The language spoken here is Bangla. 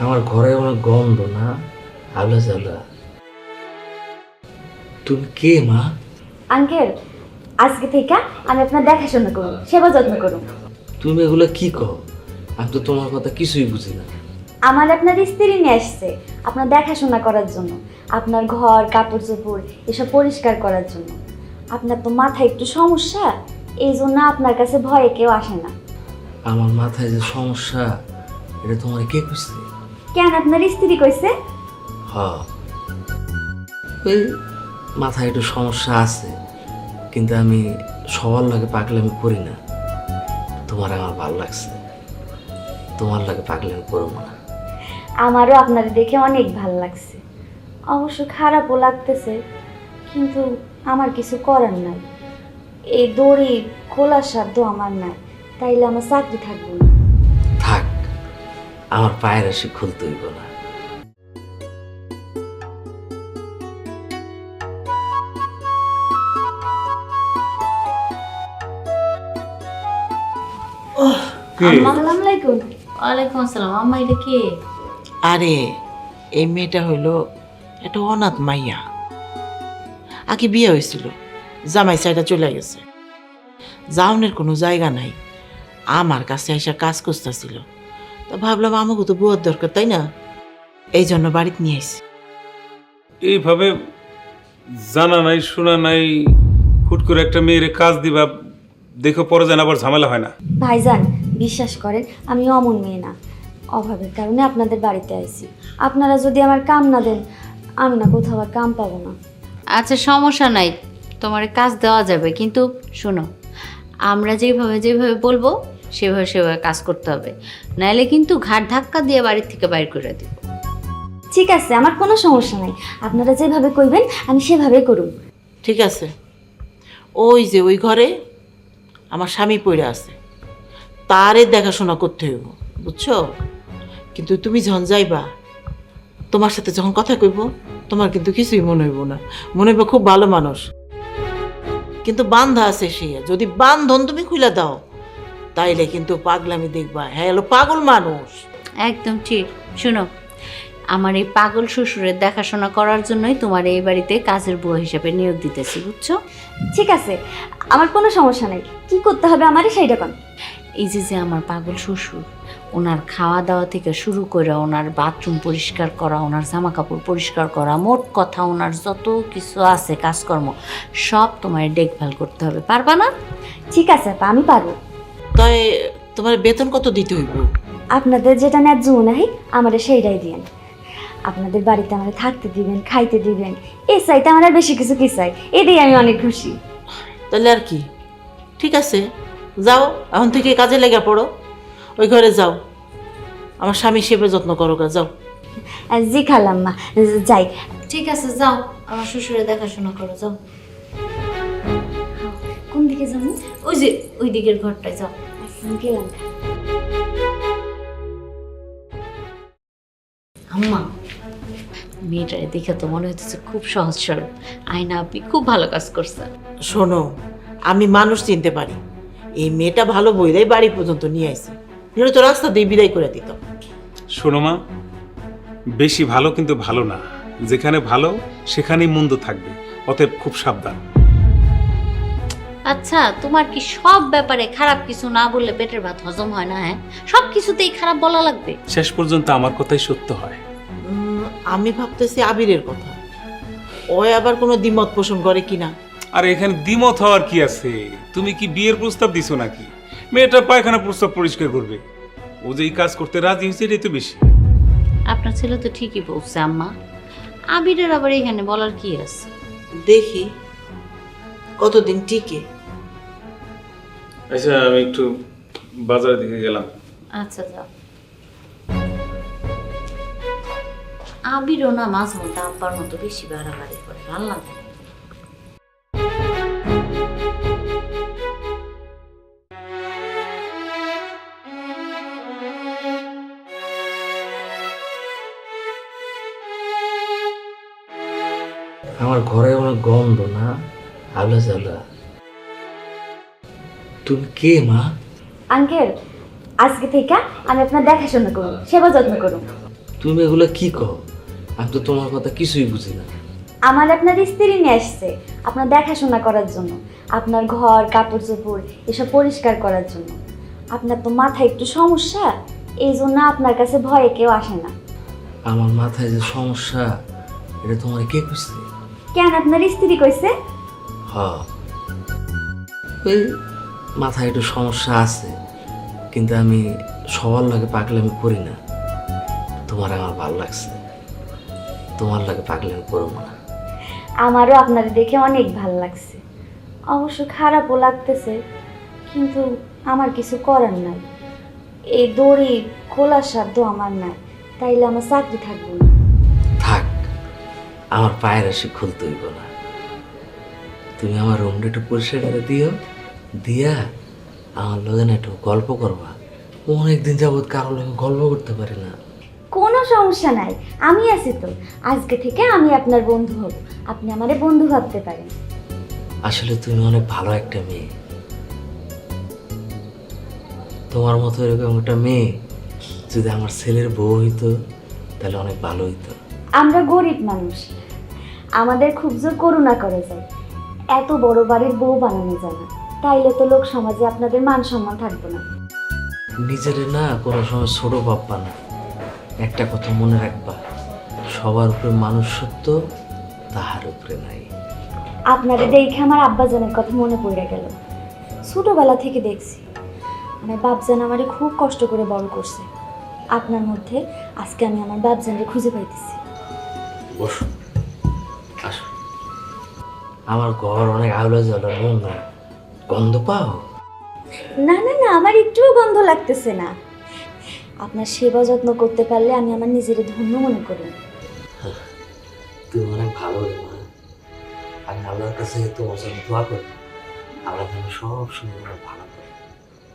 আমার ঘরে অনেক গন্ধ না। আবলা জাবলা তুমি কে মা? আঙ্কেল আজকে থেকে আমি আপনার দেখাশোনা করুন সেবা যত্ন করুন তুমি এগুলো কি কও? আমি তো তোমার কথা কিছুই বুঝি না। আমার আপনার স্ত্রী নিয়ে আসছে আপনার দেখাশোনা করার জন্য আপনার ঘর কাপড় চোপড় এসব পরিষ্কার করার জন্য। আপনার তো মাথায় একটু সমস্যা এই জন্য আপনার কাছে ভয়ে কেউ আসে না। আমার মাথায় যে সমস্যা এটা তোমার কে কইছে কেন আপনার স্ত্রী কইছে? হ ওই মাথায় একটু সমস্যা আছে কিন্তু আমি সবার লাগে পাগলামি করি না। তোমার আমার ভালো লাগছে তোমার লাগে পাগলামি করব না। আমারও আপনার দেখে অনেক ভালো লাগছে। অবশ্য খারাপও লাগতেছে কিন্তু আমার কিছু করার নাই। এই দড়ি খোলার সাধ্য আমার নাই তাইলে আমার চাকরি থাকবে না। আমার পায়ের আসি খুলতে হইব না। ওয়ালাইকুম আসসালাম। আম্মা এটা কে? আরে এই মেয়েটা হইল একটা অনাথ মাইয়া। আগে বিয়ে হয়েছিল জামাই সাইডা চলে গেছে। জাউনের কোনো জায়গা নাই। আমার কাছে এসে কাজ করতেছিল। তো ভাবলাম আমাকে তো বুয়ার দরকার তাই না? এই জন্য বাড়িতে নিয়ে আসি এইভাবে জানা নাই শোনা নাই হুট করে একটা মেয়ের কাজ দিবা দেখো পরে যেন আবার ঝামেলা হয় না। ভাইজান বিশ্বাস করেন আমি অমন মেয়ে না। অভাবের কারণে আপনাদের বাড়িতে আইছি। আপনারা যদি আমার কাম না দেন আমি না কোথাও আর কাম পাবো না। আচ্ছা সমস্যা নাই। তোমার কাজ দেওয়া যাবে কিন্তু শোনো আমরা যেভাবে যেভাবে বলব সেভাবে সেভাবে কাজ করতে হবে। নাইলে কিন্তু ঘাট ধাক্কা দিয়ে বাড়ির থেকে বাইর করে দিব। ঠিক আছে আমার কোনো সমস্যা নাই। আপনারা যেভাবে কইবেন আমি সেভাবে করুন ঠিক আছে। ওই যে ওই ঘরে আমার স্বামী পড়ে আছে। তারে দেখাশোনা করতে হইব বুঝছ? কিন্তু তুমি যখন যাইবা তোমার সাথে যখন কথা কইব তোমার কিন্তু কিছুই মনে হইব না। মনে হইব খুব ভালো মানুষ। কিন্তু বান্ধা আছে সে। যদি বান্ধন তুমি খুলে দাও তাইলে কিন্তু পাগলামি দেখবা। হ্যাঁ এলো পাগল মানুষ। একদম ঠিক। শোনো আমার এই পাগল শ্বশুরের দেখাশোনা করার জন্যই তোমার এই বাড়িতে কাজের বুয়া হিসেবে নিয়োগ দিতেছি বুঝছ? ঠিক আছে আমার কোনো সমস্যা নাই। কি করতে হবে আমারই সেইটা কোন এই যে যে আমার পাগল শ্বশুর ওনার খাওয়া দাওয়া থেকে শুরু করে ওনার বাথরুম পরিষ্কার করা ওনার জামা কাপড় পরিষ্কার করা মোট কথা ওনার যত কিছু আছে কাজকর্ম সব তোমার দেখভাল করতে হবে। পারবা না? ঠিক আছে আপা আমি পারব। তাই তোমার বেতন কত দিতে হইব? আপনাদের যেটা ন্যায্য নাই আমাদের সেইটাই দিয়েন। আপনাদের বাড়িতে আমাদের থাকতে দিবেন খাইতে দিবেন এই চাইতে আমার আর বেশি কিছু কি চাই? এতেই আমি অনেক খুশি। তাহলে আর কি? ঠিক আছে যাও এখন থেকে কাজে লেগে পড়ো। ওই ঘরে যাও। আমার স্বামী সেবা যত্ন করো গা যাও। আর জি খালাম্মা যাই। ঠিক আছে যাও। আমার শ্বশুরে দেখাশোনা করো যাও। দিকে যাব। ওই যে ওই দিকের ঘরটায় যাও। গেলাম আম্মা মেয়েটারে দেখে তো মনে হচ্ছে খুব সহজ সরল। আয়না আপনি খুব ভালো কাজ করছেন। শোনো আমি মানুষ চিনতে পারি। এই মেয়েটা ভালো বইলেই বাড়ি পর্যন্ত নিয়ে আসে নইলে তো রাস্তা দিয়ে বিদায় করে দিত। শোনো মা বেশি ভালো কিন্তু ভালো না। যেখানে ভালো সেখানেই মন্দ থাকবে। অতএব খুব সাবধান। আচ্ছা তোমার কি সব ব্যাপারে খারাপ কিছু না বললে পেটের ভাত হজম হয় না হ্যাঁ? সব কিছুতেই খারাপ বলা লাগবে। শেষ পর্যন্ত আমার কথাই সত্য হয়। আমি ভাবতেছি আবিরের কথা। ও আবার কোনো দ্বিমত পোষণ করে কিনা? আর এখানে দ্বিমত হওয়ার কি আছে? তুমি কি বিয়ের প্রস্তাব দিছো নাকি? মেয়েটা পায়খানা প্রস্তাব পরিষ্কার করবে। ও যে এই কাজ করতে রাজি হয়েছে এটাই তো বেশি। আপনার ছেলে তো ঠিকই বলছে আম্মা। আবিরের আবার এখানে বলার কি আছে? দেখি। কতদিন টিকে? আচ্ছা আমি একটু বাজারের দিকে গেলাম। আচ্ছা যাও আবিরও না মাঝ মধ্যে আব্বার মতো বেশি বাড়াবাড়ি করে ভালো লাগে আমার ঘরে অনেক গন্ধ না আবলা জাবলা তুমি কে মা? আঙ্কেল আজকে থেকে আমি আপনার দেখাশোনা করুন সেবা যত্ন করুন তুমি এগুলো কি কও? আমি তো তোমার কথা কিছুই বুঝি না। আমার আপনার স্ত্রী নিয়ে আসছে আপনার দেখাশোনা করার জন্য আপনার ঘর কাপড় চোপড় এসব পরিষ্কার করার জন্য। আপনার তো মাথায় একটু সমস্যা এই জন্য আপনার কাছে ভয়ে কেউ আসে না। আমার মাথায় যে সমস্যা এটা তোমার কে কইছে? কেন আপনার স্ত্রী কইছে? হ ওই মাথায় একটু সমস্যা আছে কিন্তু আমি সবার লাগে পাগলামি করি না। তোমার আমার ভালো লাগছে। তোমার লাগে পাগলামি করব না। আমারও আপনার দেখে অনেক ভালো লাগছে। অবশ্য খারাপও লাগতেছে কিন্তু আমার কিছু করার নাই। এই দড়ি খোলার সাধ্য আমার নাই তাইলে আমার চাকরি থাকবে না। থাক আমার পায়ের আসি খুলতে হইব না। তুমি আমার রুমটা একটু পরিষ্কার করে দিও। দিয়া আমার লগে না একটু গল্প করবা। অনেকদিন যাবৎ কারোর লগে গল্প করতে পারি না। কোনো সমস্যা নাই আমি আছি তো। আজকে থেকে আমি আপনার বন্ধু হব। আপনি আমারে বন্ধু ভাবতে পারেন। আসলে তুমি অনেক ভালো একটা মেয়ে। তোমার মতো এরকম একটা মেয়ে যদি আমার ছেলের বউ হইতো তাহলে অনেক ভালো হইতো। আমরা গরিব মানুষ। আমাদের খুব জোর করুণা করে যায়। এত বড় বাড়ির বউ বানানো যায় না। তাইলে তো লোক সমাজে আপনাদের মান সম্মান থাকবে না। নিজেরে না কোনো সময় ছোট ভাববা না। একটা কথা মনে রাখবা সবার উপরে মানুষ সত্য তাহার উপরে নাই। আপনাদের দেখে আমার আব্বাজানের কথা মনে পড়ে গেল। ছোটবেলা থেকে দেখছি। আমার বাপজান আমারে খুব কষ্ট করে বড় করছে। আপনার মধ্যে আজকে আমি আমার বাপজানকে খুঁজে পাইতেছি। বসো। আসো। আমার ঘর অনেক আলো জ্বলা নোংরা গন্ধ পাও? না না না আমার একটুও গন্ধ লাগতেছে না। আপনার সেবা যত্ন করতে পারলে আমি আমার নিজের ধন্য মনে করি। তুমি অনেক ভালো রে মা। আমি আল্লাহর কাছে তোমার জন্য দোয়া করি। আল্লাহ যেন সব সময় ভালো।